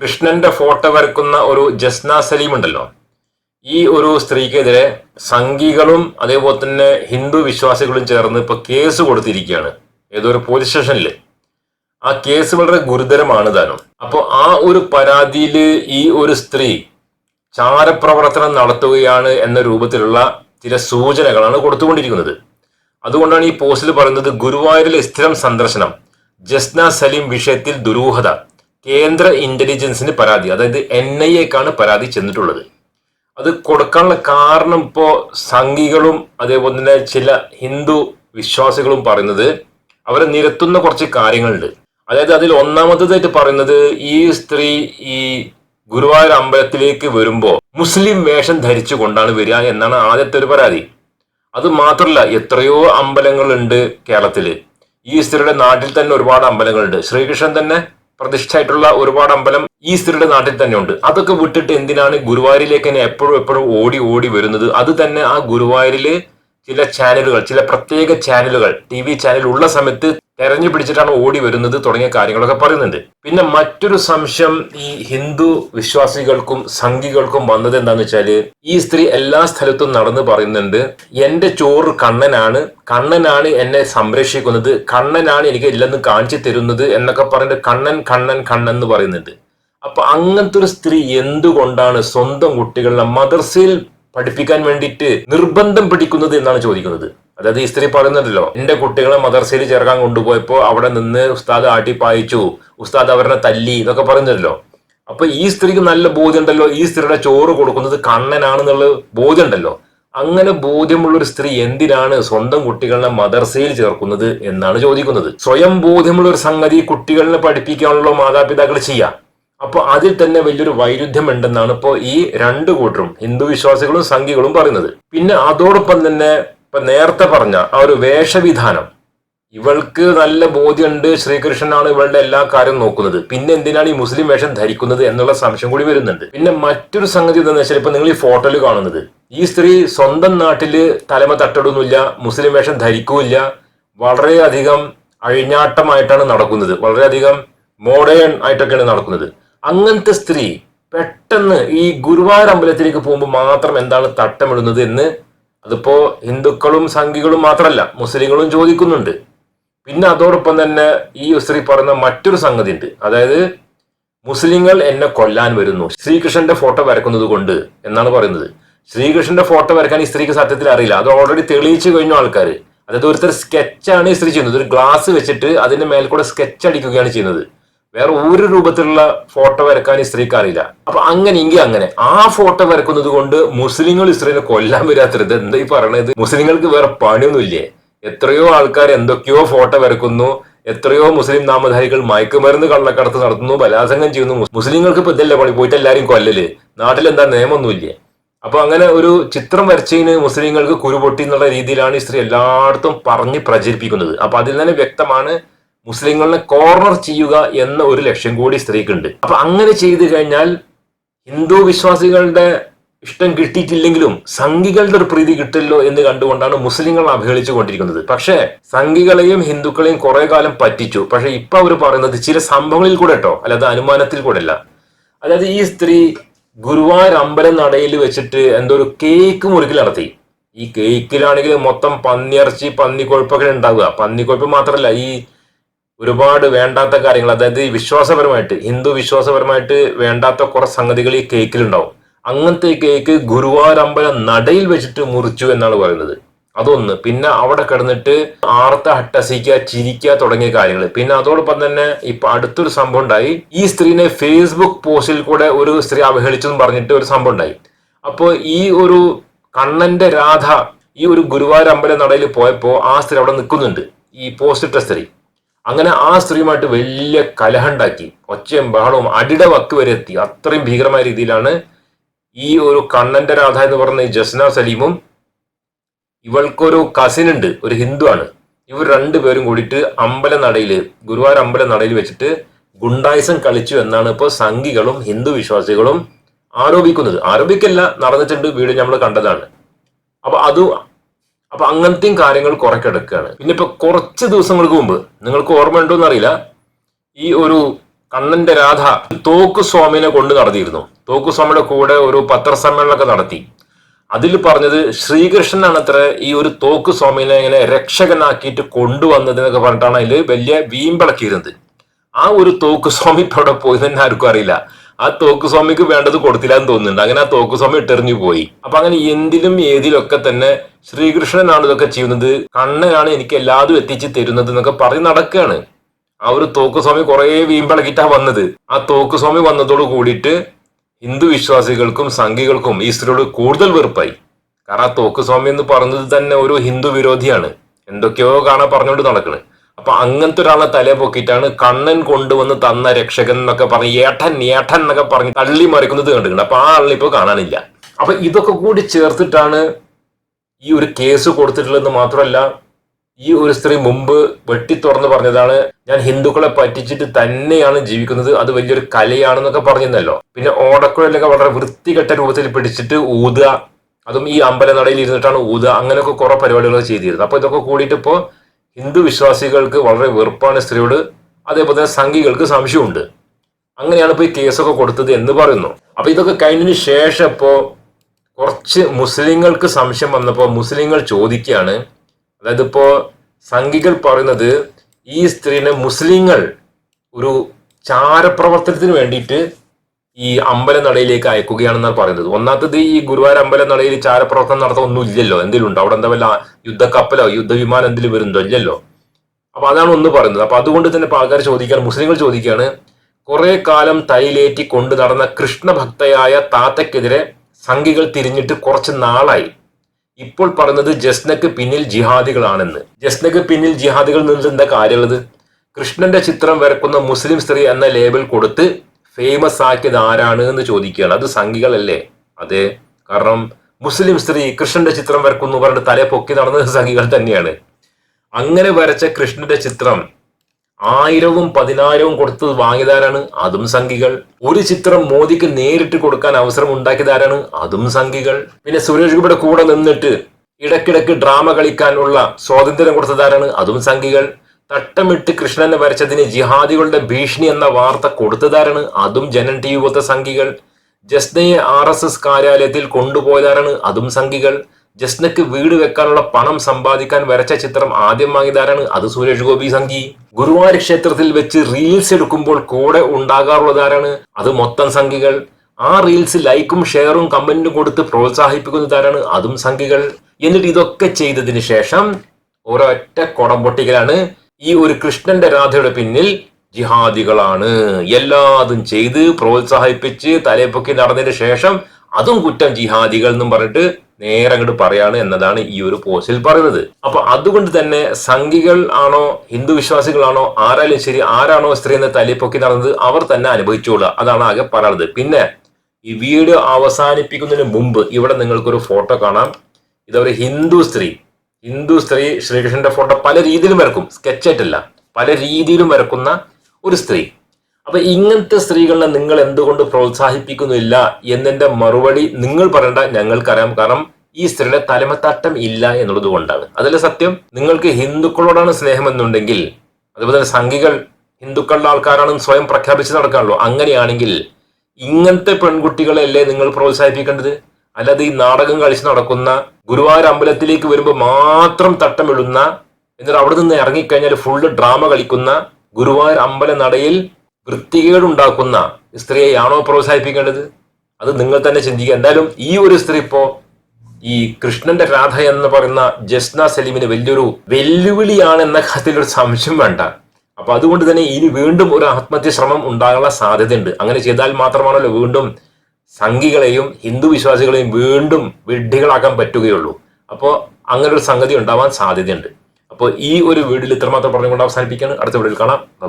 കൃഷ്ണന്റെ ഫോട്ടോ വരക്കുന്ന ഒരു ജസ്ന സലീം ഉണ്ടല്ലോ. ഈ ഒരു സ്ത്രീക്കെതിരെ സംഘികളും അതേപോലെ തന്നെ ഹിന്ദു വിശ്വാസികളും ചേർന്ന് ഇപ്പൊ കേസ് കൊടുത്തിരിക്കുകയാണ്. ഏതോ ഒരു പോലീസ് സ്റ്റേഷനിൽ ആ കേസ് വളരെ ഗുരുതരമാണ് താനും അപ്പോൾ ആ ഒരു പരാതിയിൽ ഈ ഒരു സ്ത്രീ ചാരപ്രവർത്തനം നടത്തുകയാണ് എന്ന രൂപത്തിലുള്ള ചില സൂചനകളാണ് കൊടുത്തുകൊണ്ടിരിക്കുന്നത്. അതുകൊണ്ടാണ് ഈ പോസ്റ്റിൽ പറയുന്നത് ഗുരുവായൂരിലെ സ്ഥിരം സന്ദർശനം ജസ്ന സലീം വിഷയത്തിൽ ദുരൂഹത. കേന്ദ്ര ഇന്റലിജൻസിന് പരാതി അതായത് എൻ ഐ എക്കാണ് പരാതി ചെന്നിട്ടുള്ളത്. അത് കൊടുക്കാനുള്ള കാരണം ഇപ്പോൾ സംഘികളും അതേപോലെ തന്നെ ചില ഹിന്ദു വിശ്വാസികളും പറയുന്നത് അവരെ നിരത്തുന്ന കുറച്ച് കാര്യങ്ങളുണ്ട്. അതായത് അതിൽ ഒന്നാമത്തേതായിട്ട് പറയുന്നത് ഈ സ്ത്രീ ഈ ഗുരുവായൂർ അമ്പലത്തിലേക്ക് വരുമ്പോൾ മുസ്ലിം വേഷം ധരിച്ചു കൊണ്ടാണ് വരിക എന്നാണ് ആദ്യത്തെ ഒരു പരാതി. അത് മാത്രമല്ല എത്രയോ അമ്പലങ്ങളുണ്ട് കേരളത്തിൽ ഈ സ്ത്രീയുടെ നാട്ടിൽ തന്നെ ഒരുപാട് അമ്പലങ്ങളുണ്ട്. ശ്രീകൃഷ്ണൻ തന്നെ പ്രതിഷ്ഠയായിട്ടുള്ള ഒരുപാട് അമ്പലം ഈ സ്ത്രീയുടെ നാട്ടിൽ തന്നെ ഉണ്ട് അതൊക്കെ വിട്ടിട്ട് എന്തിനാണ് ഗുരുവായൂരിലേക്ക് തന്നെ എപ്പോഴും എപ്പോഴും ഓടി ഓടി വരുന്നത്? അത് തന്നെ ആ ഗുരുവായൂരിൽ ചില ചാനലുകൾ ചില പ്രത്യേക ചാനലുകൾ ടി വി ചാനൽ ഉള്ള സമയത്ത് തെരഞ്ഞു പിടിച്ചിട്ടാണ് ഓടി വരുന്നത് തുടങ്ങിയ കാര്യങ്ങളൊക്കെ പറയുന്നുണ്ട്. പിന്നെ മറ്റൊരു സംശയം ഈ ഹിന്ദു വിശ്വാസികൾക്കും സംഘികൾക്കും വന്നത് എന്താന്ന് വെച്ചാൽ ഈ സ്ത്രീ എല്ലാ സ്ഥലത്തും നടന്ന് പറയുന്നുണ്ട് എന്റെ ചോറ് കണ്ണനാണ് കണ്ണനാണ് എന്നെ സംരക്ഷിക്കുന്നത് കണ്ണനാണ് എനിക്ക് ഇല്ലെന്ന് കാണിച്ചു തരുന്നത് എന്നൊക്കെ പറഞ്ഞിട്ട് കണ്ണൻ കണ്ണൻ കണ്ണൻ എന്ന് പറയുന്നുണ്ട്. അപ്പൊ അങ്ങനത്തെ ഒരു സ്ത്രീ എന്തുകൊണ്ടാണ് സ്വന്തം കുട്ടികളെ മദർസയിൽ പഠിപ്പിക്കാൻ വേണ്ടിയിട്ട് നിർബന്ധം പിടിക്കുന്നത് എന്നാണ് ചോദിക്കുന്നത്? അതായത് ഈ സ്ത്രീ പറയുന്നുണ്ടല്ലോ എന്റെ കുട്ടികളെ മദർസയിൽ ചേർക്കാൻ കൊണ്ടുപോയപ്പോൾ അവിടെ നിന്ന് ഉസ്താദ് ആട്ടിപ്പായിച്ചു ഉസ്താദ് അവരെ തല്ലി എന്നൊക്കെ പറയുന്നുണ്ടല്ലോ. അപ്പൊ ഈ സ്ത്രീക്ക് നല്ല ബോധ്യമുണ്ടല്ലോ ഈ സ്ത്രീയുടെ ചോറ് കൊടുക്കുന്നത് കണ്ണനാണെന്നുള്ള ബോധ്യമുണ്ടല്ലോ. അങ്ങനെ ബോധ്യമുള്ള ഒരു സ്ത്രീ എന്തിനാണ് സ്വന്തം കുട്ടികളെ മദർസയിൽ ചേർക്കുന്നത് എന്നാണ് ചോദിക്കുന്നത്. സ്വയം ബോധ്യമുള്ള ഒരു സംഗതി കുട്ടികളെ പഠിപ്പിക്കാനുള്ള മാതാപിതാക്കൾ ചെയ്യാം. അപ്പോൾ അതിൽ തന്നെ വലിയൊരു വൈരുദ്ധ്യം ഉണ്ടെന്നാണ് ഇപ്പോൾ ഈ രണ്ട് കൂട്ടരും ഹിന്ദു വിശ്വാസികളും സംഘികളും പറയുന്നത്. പിന്നെ അതോടൊപ്പം തന്നെ ഇപ്പൊ നേരത്തെ പറഞ്ഞ ആ ഒരു വേഷവിധാനം. ഇവൾക്ക് നല്ല ബോധ്യമുണ്ട് ശ്രീകൃഷ്ണനാണ് ഇവളുടെ എല്ലാ കാര്യവും നോക്കുന്നത്. പിന്നെ എന്തിനാണ് ഈ മുസ്ലിം വേഷം ധരിക്കുന്നത് എന്നുള്ള സംശയം കൂടി വരുന്നുണ്ട്. പിന്നെ മറ്റൊരു സംഗതി എന്താണെന്ന് വെച്ചാൽ ഇപ്പൊ നിങ്ങൾ ഈ ഫോട്ടോയിൽ കാണുന്നത്. ഈ സ്ത്രീ സ്വന്തം നാട്ടിൽ തലമ തട്ടിടുന്നില്ല മുസ്ലിം വേഷം ധരിക്കൂല്ല വളരെയധികം അഴിഞ്ഞാട്ടമായിട്ടാണ് നടക്കുന്നത്. വളരെയധികം മോഡേൺ ആയിട്ടൊക്കെയാണ് നടക്കുന്നത്. അങ്ങനത്തെ സ്ത്രീ പെട്ടെന്ന് ഈ ഗുരുവായൂർ അമ്പലത്തിലേക്ക് പോകുമ്പോൾ മാത്രം എന്താണ് തട്ടമിടുന്നത് എന്ന് അതിപ്പോ ഹിന്ദുക്കളും സംഘികളും മാത്രമല്ല മുസ്ലിങ്ങളും ചോദിക്കുന്നുണ്ട്. പിന്നെ അതോടൊപ്പം തന്നെ ഈ സ്ത്രീ പറയുന്ന മറ്റൊരു സംഗതി ഉണ്ട് അതായത് മുസ്ലിങ്ങൾ എന്നെ കൊല്ലാൻ വരുന്നു. ശ്രീകൃഷ്ണന്റെ ഫോട്ടോ വരക്കുന്നത് കൊണ്ട് എന്നാണ് പറയുന്നത്. ശ്രീകൃഷ്ണന്റെ ഫോട്ടോ വരക്കാൻ ഈ സ്ത്രീക്ക് സത്യത്തിൽ അറിയില്ല. അത് ഓൾറെഡി തെളിയിച്ചു കഴിഞ്ഞു ആൾക്കാർ അതായത് ഒരുത്തർ സ്കെച്ചാണ് ഈ സ്ത്രീ ചെയ്യുന്നത്. ഒരു ഗ്ലാസ് വെച്ചിട്ട് അതിന്റെ മേൽ കൂടെ സ്കെച്ച് അടിക്കുകയാണ് ചെയ്യുന്നത്. വേറെ ഒരു രൂപത്തിലുള്ള ഫോട്ടോ വരക്കാൻ ഈ സ്ത്രീക്ക് അറിയില്ല. അപ്പൊ അങ്ങനെ എങ്കിൽ അങ്ങനെ. ആ ഫോട്ടോ വരക്കുന്നത് കൊണ്ട് മുസ്ലിങ്ങൾ ഇസ്രയേലിനെ കൊല്ലാൻ വരാത്തത് എന്താ ഈ പറയണത്? മുസ്ലിങ്ങൾക്ക് വേറെ പണിയൊന്നുമില്ലേ? എത്രയോ ആൾക്കാർ എന്തൊക്കെയോ ഫോട്ടോ വരക്കുന്നു. എത്രയോ മുസ്ലിം നാമധാരികൾ മയക്കുമരുന്ന് കള്ളക്കടത്ത് നടത്തുന്നു ബലാത്സംഗം ചെയ്യുന്നു. മുസ്ലിങ്ങൾക്ക് ഇപ്പൊ ഇതല്ലേ പണി? പോയിട്ട് എല്ലാരും കൊല്ലല്. നാട്ടിൽ എന്താ നിയമമൊന്നുമില്ലേ? അപ്പൊ അങ്ങനെ ഒരു ചിത്രം വരച്ചതിന് മുസ്ലിങ്ങൾക്ക് കുരുപൊട്ടി എന്നുള്ള രീതിയിലാണ് സ്ത്രീ എല്ലായിടത്തും പറഞ്ഞ് പ്രചരിപ്പിക്കുന്നത്. അപ്പൊ അതിൽ തന്നെ വ്യക്തമാണ് മുസ്ലിങ്ങളെ കോർണർ ചെയ്യുക എന്ന ഒരു ലക്ഷ്യം കൂടി സ്ത്രീക്കുണ്ട്. അപ്പൊ അങ്ങനെ ചെയ്തു കഴിഞ്ഞാൽ ഹിന്ദു വിശ്വാസികളുടെ ഇഷ്ടം കിട്ടിയിട്ടില്ലെങ്കിലും സംഘികളുടെ ഒരു പ്രീതി കിട്ടില്ലോ എന്ന് കണ്ടുകൊണ്ടാണ് മുസ്ലിങ്ങൾ അവഹേളിച്ചു കൊണ്ടിരിക്കുന്നത്. പക്ഷേ സംഘികളെയും ഹിന്ദുക്കളെയും കുറെ കാലം പറ്റിച്ചു. പക്ഷെ ഇപ്പൊ അവർ പറയുന്നത് ചില സംഭവങ്ങളിൽ കൂടെ കേട്ടോ അല്ലാതെ അനുമാനത്തിൽ കൂടെ അല്ല. അതായത് ഈ സ്ത്രീ ഗുരുവായൂർ അമ്പലം നടയിൽ വെച്ചിട്ട് എന്തോ ഒരു കേക്ക് മുറിക്കൽ നടത്തി. ഈ കേക്കിലാണെങ്കിൽ മൊത്തം പന്നിയിറച്ചി പന്നിക്കൊഴുപ്പൊക്കെ ഉണ്ടാവുക. പന്നിക്കൊഴുപ്പ് മാത്രമല്ല ഈ ഒരുപാട് വേണ്ടാത്ത കാര്യങ്ങൾ അതായത് വിശ്വാസപരമായിട്ട് ഹിന്ദു വിശ്വാസപരമായിട്ട് വേണ്ടാത്ത കുറെ സംഗതികൾ ഈ കേക്കിലുണ്ടാവും. അങ്ങനത്തെ കേക്ക് ഗുരുവാരമ്പലം നടയിൽ വെച്ചിട്ട് മുറിച്ചു എന്നാണ് പറയുന്നത്. അതൊന്ന്. പിന്നെ അവിടെ കിടന്നിട്ട് ആർത്ത ഹട്ടസിക്കുക ചിരിക്കുക തുടങ്ങിയ കാര്യങ്ങൾ. പിന്നെ അതോടൊപ്പം തന്നെ ഇപ്പൊ അടുത്തൊരു സംഭവം ഉണ്ടായി. ഈ സ്ത്രീനെ ഫേസ്ബുക്ക് പോസ്റ്റിൽ കൂടെ ഒരു സ്ത്രീ അവഹേളിച്ചെന്ന് പറഞ്ഞിട്ട് ഒരു സംഭവം ഉണ്ടായി. അപ്പോൾ ഈ ഒരു കണ്ണന്റെ രാധ ഈ ഒരു ഗുരുവായൂർ നടയിൽ പോയപ്പോൾ ആ സ്ത്രീ അവിടെ നിൽക്കുന്നുണ്ട്. ഈ പോസ്റ്റ് ഇട്ട സ്ത്രീ. അങ്ങനെ ആ സ്ത്രീയുമായിട്ട് വലിയ കലഹണ്ടാക്കി ഒച്ചയും ബഹളവും അടിയുടെ വക്ക് വരെ എത്തി. അത്രയും ഭീകരമായ രീതിയിലാണ് ഈ ഒരു കണ്ണന്റെ രാധ എന്ന് പറഞ്ഞ ജസ്ന സലീമും ഇവൾക്കൊരു കസിൻ ഉണ്ട് ഒരു ഹിന്ദു ആണ്. ഇവർ രണ്ടുപേരും കൂടിയിട്ട് അമ്പല നടയിൽ ഗുരുവായൂർ അമ്പല നടയിൽ വെച്ചിട്ട് ഗുണ്ടായിസം കളിച്ചു എന്നാണ് ഇപ്പോൾ സംഘികളും ഹിന്ദു വിശ്വാസികളും ആരോപിക്കുന്നത്. ആരോപിക്കല്ല നടന്നിട്ടുണ്ട് വീട് നമ്മൾ കണ്ടതാണ്. അപ്പൊ അത് അപ്പൊ അങ്ങനത്തെയും കാര്യങ്ങൾ കുറെ പിന്നെ ഇപ്പൊ കുറച്ച് ദിവസങ്ങൾക്ക് മുമ്പ് നിങ്ങൾക്ക് ഓർമ്മ ഉണ്ടോ എന്നറിയില്ല. ഈ ഒരു കണ്ണന്റെ രാധ തോക്കു സ്വാമിനെ കൊണ്ട് നടത്തിയിരുന്നു. തോക്കു സ്വാമിയുടെ കൂടെ ഒരു പത്രസമ്മേളനമൊക്കെ നടത്തി. അതിൽ പറഞ്ഞത് ശ്രീകൃഷ്ണനാണ് അത്ര ഈ ഒരു തോക്കു സ്വാമിനെ ഇങ്ങനെ രക്ഷകനാക്കിയിട്ട് കൊണ്ടുവന്നത് എന്നൊക്കെ പറഞ്ഞിട്ടാണ് അതിൽ വലിയ വീമ്പിളക്കിയിരുന്നത് ആ ഒരു തോക്കു സ്വാമി ഇപ്പൊ അവിടെ പോയി തന്നെ ആർക്കും അറിയില്ല. ആ തോക്കു സ്വാമിക്ക് വേണ്ടത് കൊടുത്തില്ല എന്ന് തോന്നുന്നുണ്ട്. അങ്ങനെ ആ തോക്കു സ്വാമി ഇട്ടെറിഞ്ഞു പോയി. അപ്പൊ അങ്ങനെ എന്തിലും ഏതിലൊക്കെ തന്നെ ശ്രീകൃഷ്ണനാണ് ഇതൊക്കെ ചെയ്യുന്നത്. കണ്ണനാണ് എനിക്ക് എല്ലാതും എത്തിച്ച് തരുന്നത് എന്നൊക്കെ പറഞ്ഞ് നടക്കുകയാണ് ആ ഒരു തോക്കുസ്വാമി കുറേ കുറെ വീമ്പിളക്കിട്ടാ വന്നത്. ആ തോക്കുസ്വാമി വന്നതോട് കൂടിയിട്ട് ഹിന്ദു വിശ്വാസികൾക്കും സംഘികൾക്കും ഈശ്വരോട് കൂടുതൽ വെറുപ്പായി. കാരണം ആ തോക്കുസ്വാമി എന്ന് പറഞ്ഞത് തന്നെ ഒരു ഹിന്ദു വിരോധിയാണ്. എന്തൊക്കെയോ കാണാൻ പറഞ്ഞുകൊണ്ട് നടക്കണ്. അപ്പൊ അങ്ങനത്തെ ഒരാളെ തല പൊക്കിയിട്ടാണ് കണ്ണൻ കൊണ്ടുവന്ന് തന്ന രക്ഷകൻ എന്നൊക്കെ പറഞ്ഞ് ഏട്ടൻ ഏട്ടൻ എന്നൊക്കെ പറഞ്ഞ് തള്ളി മറിക്കുന്നത് കണ്ടിട്ടുണ്ട്. അപ്പൊ ആ ആളിനെ ഇപ്പൊ കാണാനില്ല. അപ്പൊ ഇതൊക്കെ കൂടി ചേർത്തിട്ടാണ് ഈ ഒരു കേസ് കൊടുത്തിട്ടുള്ളതെന്ന് മാത്രമല്ല ഈ ഒരു സ്ത്രീ മുമ്പ് വെട്ടി തുറന്ന് പറഞ്ഞതാണ് ഞാൻ ഹിന്ദുക്കളെ പറ്റിച്ചിട്ട് തന്നെയാണ് ജീവിക്കുന്നത് അത് വലിയൊരു കലയാണെന്നൊക്കെ പറഞ്ഞിരുന്നല്ലോ. പിന്നെ ഓടക്കുഴലൊക്കെ വളരെ വൃത്തികെട്ട രൂപത്തിൽ പിടിച്ചിട്ട് ഊതുക അതും ഈ അമ്പലനടയിൽ ഇരുന്നിട്ടാണ് ഊതുക അങ്ങനെയൊക്കെ കുറെ പരിപാടികൾ ചെയ്തിരുന്നത്. അപ്പോൾ ഇതൊക്കെ കൂടിയിട്ട് ഇപ്പോ ഹിന്ദു വിശ്വാസികൾക്ക് വളരെ വെറുപ്പാണ് സ്ത്രീയോട് അതേപോലെ തന്നെ സംഘികൾക്ക് സംശയമുണ്ട് അങ്ങനെയാണ് ഇപ്പൊ ഈ കേസൊക്കെ കൊടുത്തത് എന്ന് പറയുന്നു. അപ്പോൾ ഇതൊക്കെ കഴിഞ്ഞതിന് ശേഷം ഇപ്പോ കുറച്ച് മുസ്ലിങ്ങൾക്ക് സംശയം വന്നപ്പോൾ മുസ്ലിങ്ങൾ ചോദിക്കുകയാണ്. അതായത് ഇപ്പോൾ സംഘികൾ പറയുന്നത് ഈ സ്ത്രീനെ മുസ്ലിങ്ങൾ ഒരു ചാരപ്രവർത്തനത്തിന് വേണ്ടിയിട്ട് ഈ അമ്പലനടയിലേക്ക് അയക്കുകയാണെന്നാണ് പറയുന്നത്. ഒന്നാമത്തത് ഈ ഗുരുവായൂർ അമ്പലനടയിൽ ചാരപ്രവർത്തനം നടത്താൻ ഒന്നും ഇല്ലല്ലോ. എന്തെങ്കിലും അവിടെ എന്താ വല്ല യുദ്ധക്കപ്പലോ യുദ്ധവിമാനം എന്തെങ്കിലും വരുന്നുണ്ടോ? ഇല്ലല്ലോ. അപ്പൊ അതാണ് ഒന്ന് പറയുന്നത്. അപ്പൊ അതുകൊണ്ട് തന്നെ ആൾക്കാർ ചോദിക്കുകയാണ് മുസ്ലിങ്ങൾ ചോദിക്കുകയാണ് കുറെ കാലം തൈലേറ്റി കൊണ്ടു നടന്ന കൃഷ്ണഭക്തയായ താത്തയ്ക്കെതിരെ സംഘികൾ തിരിഞ്ഞിട്ട് കുറച്ച് നാളായി. ഇപ്പോൾ പറഞ്ഞത് ജസ്നക്ക് പിന്നിൽ ജിഹാദികളാണെന്ന്. ജസ്നക്ക് പിന്നിൽ ജിഹാദികൾ നിന്നിട്ട് കാര്യമുള്ളത്? കൃഷ്ണന്റെ ചിത്രം വരക്കുന്ന മുസ്ലിം സ്ത്രീ എന്ന ലേബൽ കൊടുത്ത് ഫേമസ് ആക്കിയത് ആരാണ് എന്ന് ചോദിക്കുകയാണ്. അത് സംഘികളല്ലേ? അതെ. കാരണം മുസ്ലിം സ്ത്രീ കൃഷ്ണന്റെ ചിത്രം വരക്കുന്നു പറഞ്ഞിട്ട് തലയെ പൊക്കി നടന്നത് സംഘികൾ തന്നെയാണ്. അങ്ങനെ വരച്ച കൃഷ്ണന്റെ ചിത്രം ആയിരവും പതിനായിരവും കൊടുത്ത് വാങ്ങിയതാരാണ്? അതും സംഘികൾ. ഒരു ചിത്രം മോദിക്ക് നേരിട്ട് കൊടുക്കാൻ അവസരം ഉണ്ടാക്കിയതാരാണ്? അതും സംഘികൾ. പിന്നെ സുരേഷ് ഗോപിയുടെ കൂടെ നിന്നിട്ട് ഇടക്കിടക്ക് ഡ്രാമ കളിക്കാനുള്ള സ്വാതന്ത്ര്യം കൊടുത്തതാരാണ്? അതും സംഘികൾ. തട്ടമിട്ട് കൃഷ്ണനെ വരച്ചതിന് ജിഹാദികളുടെ ഭീഷണി എന്ന വാർത്ത കൊടുത്തതാരാണ്? അതും ജനൻ ടി യുവത്തെ സംഖികൾ ജസ്നയെ ആർ എസ് എസ് കാര്യാലയത്തിൽ കൊണ്ടുപോയതാരാണ്? അതും സംഘികൾ. ജസ്നക്ക് വീട് വെക്കാനുള്ള പണം സമ്പാദിക്കാൻ വരച്ച ചിത്രം ആദ്യം വാങ്ങിയതാരാണ്? അത് സുരേഷ് ഗോപി സംഘി. ഗുരുവായൂർ ക്ഷേത്രത്തിൽ വെച്ച് റീൽസ് എടുക്കുമ്പോൾ കൂടെ ഉണ്ടാകാറുള്ളതാരാണ് അത് മൊത്തം സംഘികൾ. ആ റീൽസ് ലൈക്കും ഷെയറും കമന്റും കൊടുത്ത് പ്രോത്സാഹിപ്പിക്കുന്നതാരാണ് അതും സംഘികൾ. എന്നിട്ട് ഇതൊക്കെ ചെയ്തതിന് ശേഷം ഒരൊറ്റ കുടം പൊട്ടിക്കലാണ്. ഈ ഒരു കൃഷ്ണന്റെ രാധയുടെ പിന്നിൽ ജിഹാദികളാണ്. എല്ലാതും ചെയ്ത് പ്രോത്സാഹിപ്പിച്ച് തലപ്പൊക്കി നടന്നതിന് ശേഷം അതും കുറ്റം ജിഹാദികൾ എന്നും പറഞ്ഞിട്ട് നേരെ അങ്ങോട്ട് പറയാണ് എന്നതാണ് ഈ ഒരു പോസ്റ്റിൽ പറയുന്നത്. അപ്പൊ അതുകൊണ്ട് തന്നെ സംഘികൾ ആണോ ഹിന്ദു വിശ്വാസികളാണോ ആരായാലും ശരി ആരാണോ സ്ത്രീ എന്ന തലിപ്പൊക്കി നടന്നത് അവർ തന്നെ അനുഭവിച്ചോളുക. അതാണ് ആകെ പറയുന്നത് പിന്നെ ഈ വീഡിയോ അവസാനിപ്പിക്കുന്നതിന് മുമ്പ് ഇവിടെ നിങ്ങൾക്കൊരു ഫോട്ടോ കാണാം. ഇതൊരു ഹിന്ദു സ്ത്രീ. ഹിന്ദു സ്ത്രീ ശ്രീകൃഷ്ണന്റെ ഫോട്ടോ പല രീതിയിലും വരക്കും. സ്കെച്ചായിട്ടല്ല പല രീതിയിലും വരക്കുന്ന ഒരു സ്ത്രീ. അപ്പൊ ഇങ്ങനത്തെ സ്ത്രീകളെ നിങ്ങൾ എന്തുകൊണ്ട് പ്രോത്സാഹിപ്പിക്കുന്നില്ല എന്നതിന്റെ മറുപടി നിങ്ങൾ പറയേണ്ട ഞങ്ങൾക്കറിയാം. കാരണം ഈ സ്ത്രീയുടെ തലമത്താട്ടം ഇല്ല എന്നുള്ളത് കൊണ്ടാണ്. അതല്ല സത്യം? നിങ്ങൾക്ക് ഹിന്ദുക്കളോടാണ് സ്നേഹമെന്നുണ്ടെങ്കിൽ അതുപോലെ തന്നെ സംഘികൾ ഹിന്ദുക്കളുടെ ആൾക്കാരാണെന്ന് സ്വയം പ്രഖ്യാപിച്ച് നടക്കാണല്ലോ. അങ്ങനെയാണെങ്കിൽ ഇങ്ങനത്തെ പെൺകുട്ടികളെയല്ലേ നിങ്ങൾ പ്രോത്സാഹിപ്പിക്കേണ്ടത്? അല്ലാതെ ഈ നാടകം കളിച്ച് നടക്കുന്ന ഗുരുവായൂർ അമ്പലത്തിലേക്ക് വരുമ്പോൾ മാത്രം തട്ടമിടുന്ന എന്നിട്ട് അവിടെ നിന്ന് ഇറങ്ങിക്കഴിഞ്ഞാൽ ഫുള്ള് ഡ്രാമ കളിക്കുന്ന ഗുരുവായൂർ അമ്പല നടയിൽ വൃത്തികേടുണ്ടാക്കുന്ന സ്ത്രീയെയാണോ പ്രോത്സാഹിപ്പിക്കേണ്ടത്? അത് നിങ്ങൾ തന്നെ ചിന്തിക്കുക. എന്തായാലും ഈ ഒരു സ്ത്രീ ഇപ്പോ ഈ കൃഷ്ണന്റെ രാധ എന്ന് പറയുന്ന ജസ്ന സലീമിന് വലിയൊരു വെല്ലുവിളിയാണ് എന്ന കാര്യത്തിൽ ഒരു സംശയം വേണ്ട. അപ്പൊ അതുകൊണ്ട് തന്നെ ഇനി വീണ്ടും ഒരു ആത്മഹത്യ ശ്രമം ഉണ്ടാകാനുള്ള സാധ്യതയുണ്ട്. അങ്ങനെ ചെയ്താൽ മാത്രമാണല്ലോ വീണ്ടും സംഘികളെയും ഹിന്ദു വിശ്വാസികളെയും വീണ്ടും വിഡ്ഢികളാക്കാൻ പറ്റുകയുള്ളൂ. അപ്പോൾ അങ്ങനെ ഒരു സംഗതി ഉണ്ടാവാൻ സാധ്യതയുണ്ട്. അപ്പോൾ ഈ ഒരു വീഡിയോയിൽ ഇത്രമാത്രം പറഞ്ഞുകൊണ്ട് അവസാനിപ്പിക്കുകയാണ്. അടുത്ത വീഡിയോയിൽ കാണാം. ബൈ